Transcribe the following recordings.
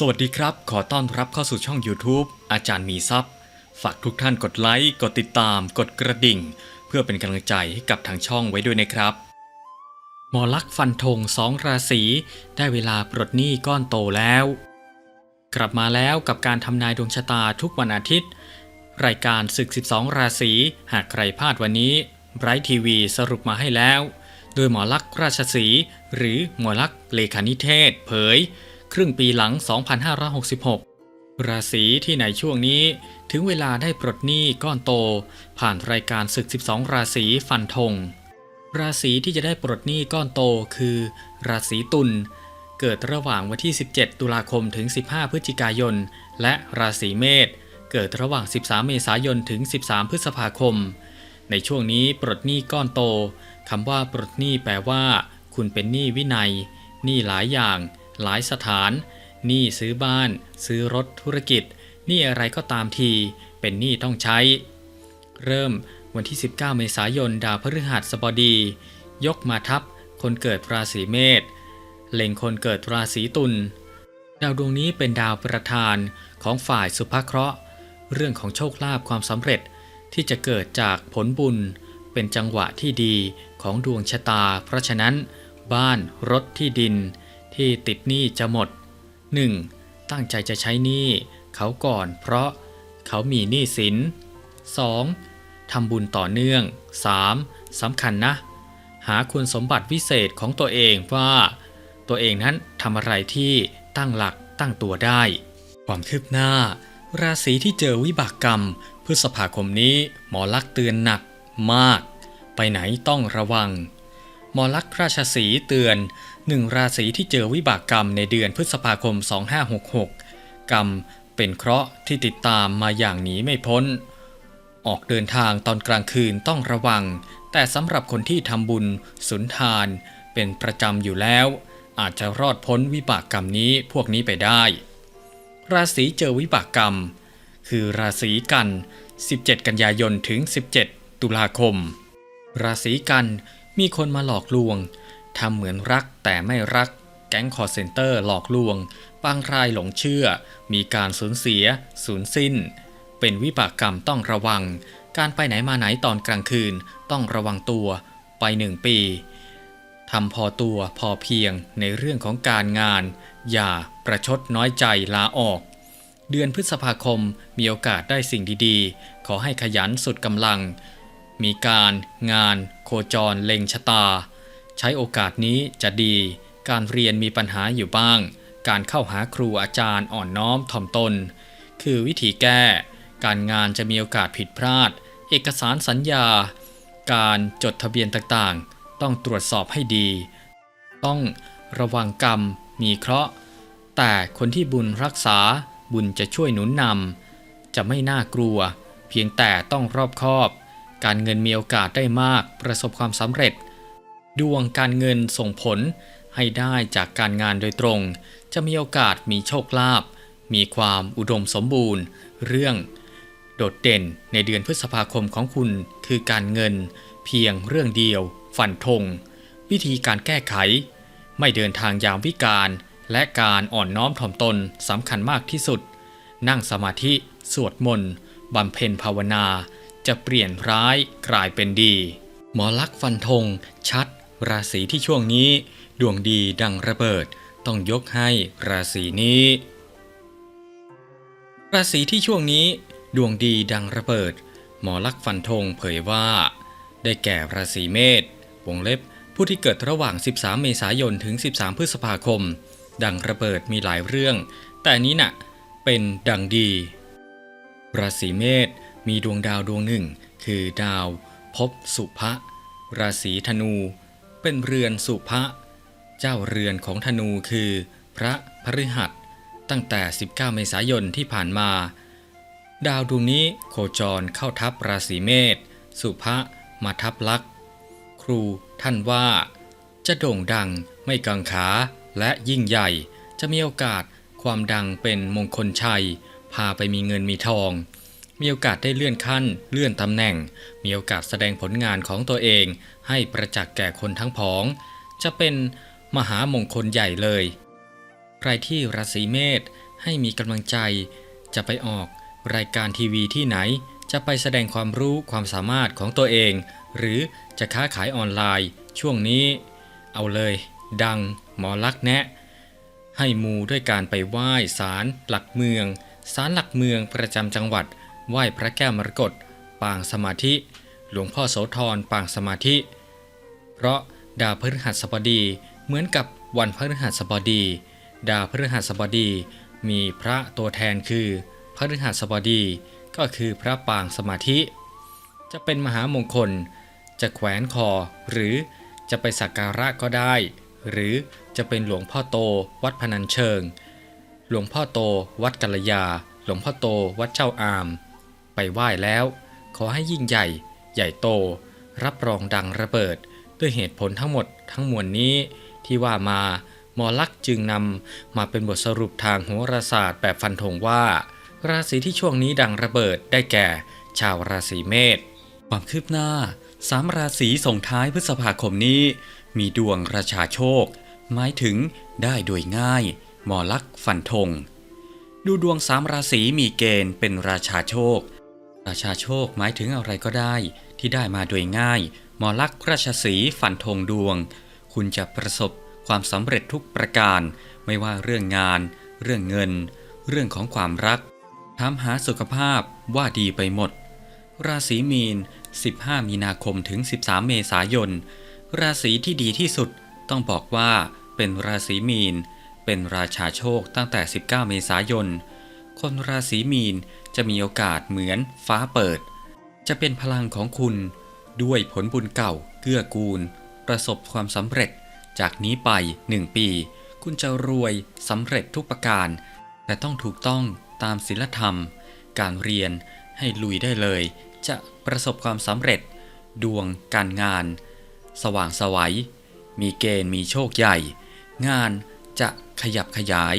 สวัสดีครับ ขอต้อนรับเข้าสู่ช่อง YouTube อาจารย์มีซัพ์ฝากทุกท่านกดไลค์ กดติดตาม กดกระดิ่ง เพื่อเป็นกำลังใจให้กับทางช่องไว้ด้วยนะครับ หมอลักฟันธงสองราศีได้เวลาปลดหนี้ก้อนโตแล้ว กลับมาแล้วกับการทำนายดวงชะตาทุกวันอาทิตย์ รายการศึก 12 ราศีหากใครพลาดวันนี้ไบรท์ทีวีสรุปมาให้แล้ว โดยหมอลักราชสีหรือหมอลักเลขานิเทศ เผย ครึ่งปีหลัง 2566 ราศีที่ในช่วงนี้ถึงเวลาได้ปลดหนี้ก้อนโต ผ่านรายการศึก 12 ราศีฟันธง ราศีที่จะได้ปลดหนี้ก้อนโตคือ ราศีตุลเกิดระหว่างวันที่ 17 ตุลาคมถึง 15 พฤศจิกายน และราศีเมษเกิดระหว่าง 13 เมษายนถึง 13 พฤษภาคม ในช่วงนี้ปลดหนี้ก้อนโตคำว่าปลดหนี้แปลว่า คุณเป็นหนี้วินัยหนี้หลายอย่าง หลายสถาน หนี้ซื้อบ้าน ซื้อรถธุรกิจ หนี้อะไรก็ตามที เป็นหนี้ต้องใช้ เริ่มวันที่ 19 เมษายน ดาวพฤหัสบดี ยกมาทับคนเกิดราศีเมษ เล็งคนเกิดราศีตุล ดาวดวงนี้เป็นดาวประธานของฝ่ายสุภเคราะห์ เรื่องของโชคลาภความสำเร็จที่จะเกิดจากผลบุญ เป็นจังหวะที่ดีของดวงชะตา เพราะฉะนั้น บ้านรถที่ดิน ที่ติดหนี้จะหมด 1. ตั้งใจจะใช้หนี้เขาก่อนเพราะเขามีหนี้สิน 2. ทำบุญต่อเนื่อง 3. สำคัญนะ หาคุณสมบัติวิเศษของตัวเองว่า ตัวเองนั้นทำอะไรที่ตั้งหลักตั้งตัวได้ ความคืบหน้า ราศีที่เจอวิบากกรรม พฤษภาคมนี้หมอลักเตือนหนักมาก ไปไหนต้องระวัง มอลักษณ์ราชสีเตือนหนึ่งราศีที่เจอวิบากกรรมในเดือนพฤษภาคม 2566 กรรมเป็นเคราะห์ที่ติดตามมาอย่างหนีไม่พ้น ออกเดินทางตอนกลางคืนต้องระวัง แต่สำหรับคนที่ทำบุญสุนทาน เป็นประจำอยู่แล้ว อาจจะรอดพ้นวิบากกรรมนี้พวกนี้ไปได้ ราศีเจอวิบากกรรม คือราศีกัน 17 กันยายนถึง 17 ตุลาคม ราศีกัน มีคนมาหลอกลวงทำเหมือนรักแต่ไม่รัก แก๊งคอร์เซนเตอร์หลอกลวง บางรายหลงเชื่อ มีการสูญเสีย สูญสิ้น เป็นวิบากกรรมต้องระวัง การไปไหนมาไหนตอนกลางคืนต้องระวังตัวไปหนึ่งปีทำพอตัวพอเพียงในเรื่องของการงาน อย่าประชดน้อยใจลาออก เดือนพฤษภาคมมีโอกาสได้สิ่งดีๆ ขอให้ขยันสุดกำลัง มีการงานโคจรเล็งชะตา ใช้โอกาสนี้จะดี การเรียนมีปัญหาอยู่บ้าง การเข้าหาครูอาจารย์อ่อนน้อมถ่อมตน คือวิธีแก้ การงานจะมีโอกาสผิดพลาด เอกสารสัญญา การจดทะเบียนต่างๆ ต้องตรวจสอบให้ดี ต้องระวังกรรมมีเคราะห์ แต่คนที่บุญรักษาบุญจะช่วยหนุนนำจะไม่น่ากลัว เพียงแต่ต้องรอบคอบ การเงินมีโอกาสได้มากประสบความสำเร็จ ดวงการเงินส่งผลให้ได้จากการงานโดยตรง จะมีโอกาสมีโชคลาภมีความอุดมสมบูรณ์ เรื่อง โดดเด่นในเดือนพฤษภาคมของคุณคือการเงิน เพียงเรื่องเดียวฟันธงวิธีการแก้ไข ไม่เดินทางยามวิการ และการอ่อนน้อมถ่อมตนสำคัญมากที่สุด นั่งสมาธิ สวดมนต์บำเพ็ญภาวนา จะเปลี่ยนร้ายกลายเป็นดี หมอลักษ์ฟันธงชัด ราศีที่ช่วงนี้ ดวงดีดังระเบิด ต้องยกให้ราศีนี้ ราศีที่ช่วงนี้ ดวงดีดังระเบิด หมอลักษ์ฟันธงเผยว่า ได้แก่ราศีเมษวงเล็บผู้ที่เกิดระหว่าง 13 เมษายนถึง 13 พฤษภาคม ดังระเบิดมีหลายเรื่อง แต่นี้น่ะเป็นดังดี ราศีเมษ มีดวงดาวดวงหนึ่ง คือดาวภพสุภะราศีธนู เป็นเรือนสุภะเจ้าเรือนของธนูคือ พระพฤหัส ตั้งแต่ 19 เมษายนที่ผ่านมา ดาวดวงนี้โคจรเข้าทับราศีเมษสุภะมาทับลักษ์ครูท่านว่า จะโด่งดังไม่กังขาและยิ่งใหญ่ จะมีโอกาสความดังเป็นมงคลชัย พาไปมีเงินมีทอง มีโอกาสได้เลื่อนขั้น เลื่อนตำแหน่ง มีโอกาสแสดงผลงานของตัวเอง ให้ประจักษ์แก่คนทั้งผอง จะเป็นมหามงคลใหญ่เลย ใครที่ราศีเมษให้มีกำลังใจ จะไปออกรายการทีวีที่ไหน จะไปแสดงความรู้ความสามารถของตัวเอง หรือจะค้าขายออนไลน์ ช่วงนี้ เอาเลย ดังหมอลักแนะ ให้มูด้วยการไปไหว้ศาลหลักเมืองศาลหลักเมืองประจำจังหวัด ไหว้พระแก้วมรกตปางสมาธิ หลวงพ่อโสธรปางสมาธิ เพราะดาวพฤหัสบดีเหมือนกับวันพฤหัสบดี ดาวพฤหัสบดี มีพระตัวแทนคือพฤหัสบดีก็คือพระปางสมาธิ จะเป็นมหามงคล จะแขวนคอ หรือจะไปสักการะก็ได้ หรือจะเป็นหลวงพ่อโตวัดพนัญเชิง หลวงพ่อโตวัดกัลยา หลวงพ่อโตวัดเจ้าอาม ไปไหว้แล้ว ขอให้ยิ่งใหญ่ ใหญ่โต รับรองดังระเบิด ด้วยเหตุผลทั้งหมดทั้งมวลนี้ ที่ว่ามาหมอลักษ์จึงนำมาเป็นบทสรุปทางโหราศาสตร์แบบฟันธงว่า ราศีที่ช่วงนี้ดังระเบิดได้แก่ ชาวราศีเมษความคืบหน้าสามราศีส่งท้ายพฤษภาคมนี้ มีดวงราชาโชค หมายถึงได้โดยง่าย หมอลักษ์ฟันธงดูดวงสามราศีมีเกณฑ์เป็นราชาโชค ราชาโชคหมายถึงอะไรก็ได้ ที่ได้มาโดยง่าย หมอลักษ์ราชสีห์ฟันธงดวง คุณจะประสบความสำเร็จทุกประการ ไม่ว่าเรื่องงาน เรื่องเงิน เรื่องของความรักถามหาสุขภาพว่าดีไปหมด ราศีมีน 15 มีนาคมถึง 13 เมษายน ราศีที่ดีที่สุดต้องบอกว่าเป็นราศีมีน เป็นราชาโชคตั้งแต่ 19 เมษายน คนราศีมีน จะมีโอกาสเหมือนฟ้าเปิด จะเป็นพลังของคุณด้วยผลบุญเก่าเกื้อกูล ประสบความสำเร็จ จากนี้ไป1ปี คุณจะรวยสำเร็จทุกประการ แต่ต้องถูกต้องตามศีลธรรม การเรียนให้ลุยได้เลย จะประสบความสำเร็จ ดวงการงาน สว่างไสวัย มีเกณฑ์มีโชคใหญ่ งานจะขยับขยาย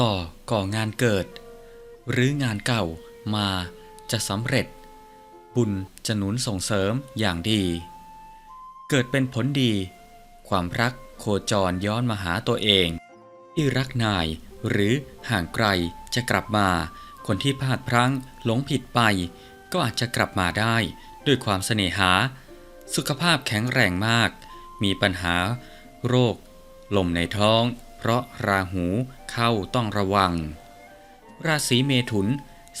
ต่อก่องานเกิด หรืองานเก่ามาจะสำเร็จ บุญจะหนุนส่งเสริมอย่างดี เกิดเป็นผลดี ความรักโคจรย้อนมาหาตัวเอง ที่รักนายหรือห่างไกลจะกลับมา คนที่พลาดพลั้งหลงผิดไป ก็อาจจะกลับมาได้ด้วยความเสน่หา สุขภาพแข็งแรงมาก มีปัญหา โรค ลมในท้อง เพราะราหูเข้าต้องระวัง ราศีเมถุน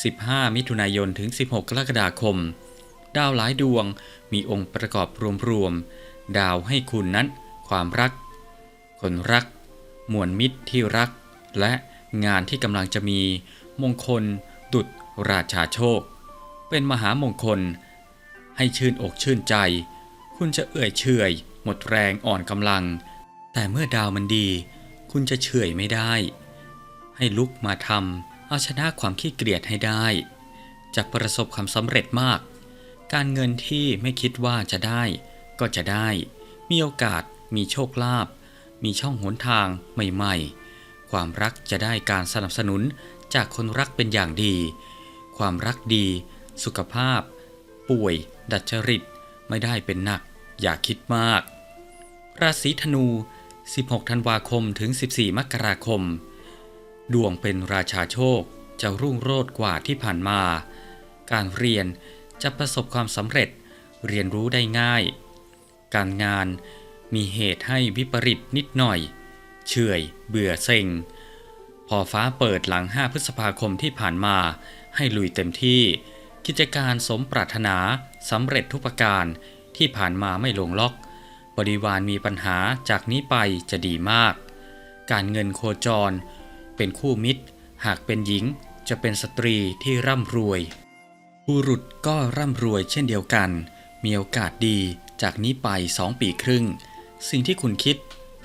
15 มิถุนายนถึง 16 กรกฎาคม ดาวหลายดวงมีองค์ประกอบรวมๆ ดาวให้คุณนั้น ความรัก คนรัก มวลมิตรที่รัก และงานที่กำลังจะมี มงคล ดุจราชาโชค เป็นมหามงคล ให้ชื่นอกชื่นใจ คุณจะเอื่อยเฉยหมดแรงอ่อนกำลัง แต่เมื่อดาวมันดี คุณจะเฉยไม่ได้ ให้ลุกมาทำ เอาชนะความขี้เกียจให้ได้ จะประสบความสำเร็จมาก การเงินที่ไม่คิดว่าจะได้ ก็จะได้ มีโอกาส มีโชคลาภมีช่องหนทางใหม่ ๆ ความรักจะได้การสนับสนุนจากคนรักเป็นอย่างดี ความรักดี สุขภาพ ป่วย ดัดจริต ไม่ได้เป็นหนัก อย่าคิดมาก ราศีธนู 16 ธันวาคมถึง 14 มกราคม ดวงเป็นราชาโชคจะรุ่งโรจน์กว่าที่ผ่านมา การเรียนจะประสบความสำเร็จเรียนรู้ได้ง่าย การงานมีเหตุให้วิปริตนิดหน่อย เฉื่อยเบื่อเซ็ง พอฟ้าเปิดหลัง 5 พฤษภาคมที่ผ่านมา ให้ลุยเต็มที่ กิจการสมปรารถนาสำเร็จทุกประการที่ผ่านมาไม่ลงล็อก บริวารมีปัญหาจากนี้ไปจะดีมาก การเงินโคจร เป็นคู่มิตร หากเป็นหญิงจะเป็นสตรีที่ร่ำรวย บุรุษก็ร่ำรวยเช่นเดียวกัน มีโอกาสดีจากนี้ไปสองปีครึ่ง สิ่งที่คุณคิด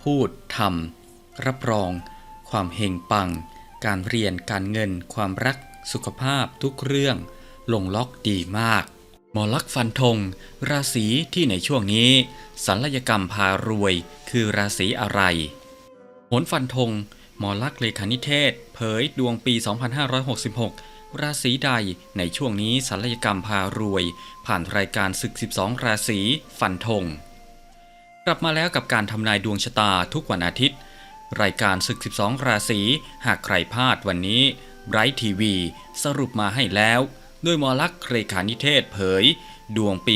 พูดทำรับรอง ความเฮงปัง การเรียนการเงิน ความรัก สุขภาพทุกเรื่อง ลงล็อกดีมาก หมอลักฟันธง ราศีที่ในช่วงนี้ศัลยกรรมพารวยคือราศีอะไรโหนฟันธง หมอลักษณ์เลขานิเทศ เผยดวงปี 2566 ราศีใดในช่วงนี้ศัลยกรรมพารวย ผ่านรายการศึก 12 ราศีฟันธงกลับมาแล้วกับการทำนายดวงชะตาทุกวันอาทิตย์ รายการศึก 12 ราศีหากใครพลาดวันนี้ไรท์ทีวี สรุปมาให้แล้ว ด้วยหมอลักษณ์เรขานิเทศเผย ดวงปี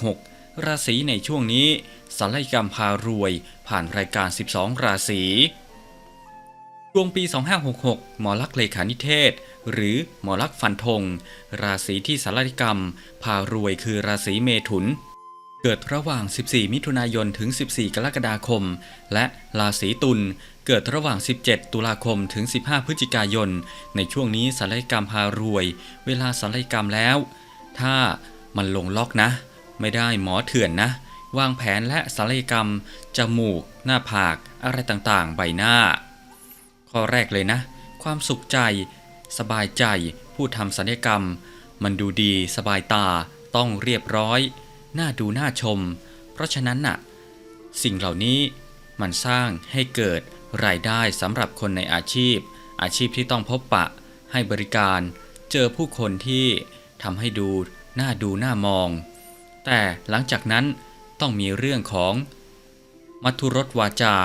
2566 ราศีในช่วงนี้ศัลยกรรมพารวย ผ่านรายการ 12 ราศี ดวงปี 2566 หมอลักษ์เลขานิเทศ หรือหมอลักษ์ฟันธง ราศีที่ศัลยกรรม พารวยคือราศีเมถุน เกิดระหว่าง 14 มิถุนายน ถึง 14 กรกฎาคม และราศีตุล เกิดระหว่าง 17 ตุลาคม ถึง 15 พฤศจิกายน ในช่วงนี้ศัลยกรรมพารวย เวลาศัลยกรรมแล้ว ถ้ามันลงล็อกนะ ไม่ได้หมอเถื่อนนะ วางแผนและศัลยกรรม จมูก หน้าผาก อะไรต่างๆ ใบหน้า ข้อแรกเลยนะ ความสุขใจ สบายใจ ผู้ทำศัลยกรรม มันดูดีสบายตา ต้องเรียบร้อย น่าดูน่าชม เพราะฉะนั้นน่ะ สิ่งเหล่านี้มันสร้างให้เกิดรายได้สำหรับคนในอาชีพ อาชีพที่ต้องพบปะ ให้บริการ เจอผู้คนที่ทำให้ดูน่าดูน่ามอง แต่หลังจากนั้นต้องมีเรื่องของ มัทุรสวาจา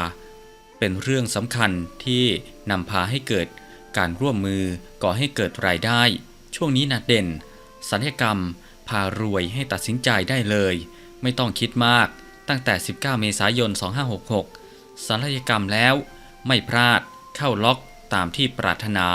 เป็นเรื่องสำคัญที่นำพาให้เกิดการร่วมมือก่อให้เกิดรายได้ ช่วงนี้นะเด่นสัญญกรรม พารวยให้ตัดสินใจได้เลย ไม่ต้องคิดมากตั้งแต่ 19 เมษายน 2566สัญญกรรมแล้ว ไม่พลาดเข้าล็อกตามที่ปรารถนา